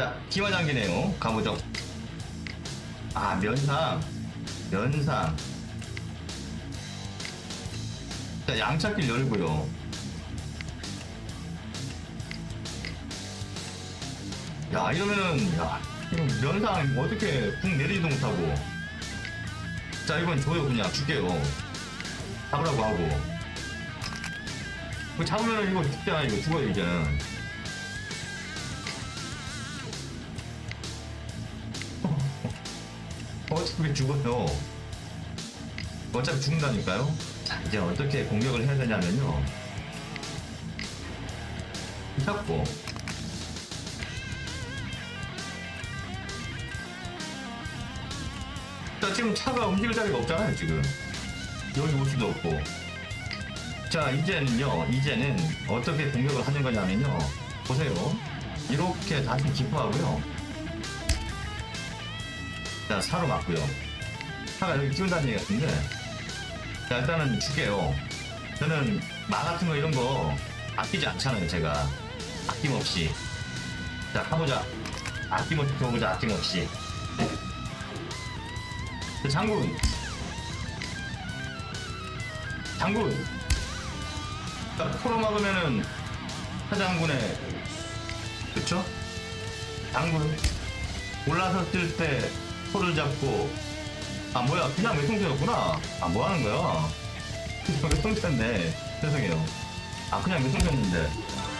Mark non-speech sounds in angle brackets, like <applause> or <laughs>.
자, 기마장기네요. 가보죠. 아, 면상. 면상. 자, 양찾기를 열고요. 야, 이러면은, 야, 면상 어떻게 궁 내리지도 못하고. 자, 이건 줘요, 그냥. 줄게요. 잡으라고 하고. 이거 잡으면은 이거 죽잖아, 이거 죽어요, 이제는. 어차피 죽어요. 어차피 죽는다니까요. 자, 이제 어떻게 공격을 해야 되냐면요. 잡고. 자, 지금 차가 움직일 자리가 없잖아요, 지금. 여기 올 수도 없고. 자, 이제는요, 이제는 어떻게 공격을 하는 거냐면요. 보세요. 이렇게 다시 기포하고요. 자, 사로 맞고요. 차가 여기 끼운 다는 얘기 같은데. 자, 일단은 줄게요. 저는 마 같은 거 이런 거 아끼지 않잖아요, 제가. 아낌없이. 자, 가보자. 아낌없이 들어보자, 아낌없이. 자, 장군. 장군. 자, 포로 막으면은 사장군의 그쵸? 장군 올라섰을 때 포를 잡고. 아 뭐야. 그냥 외통수였구나. 아 뭐하는 거야? <laughs> 그냥 외통수였네. 죄송해요. 아 그냥 외통수였는데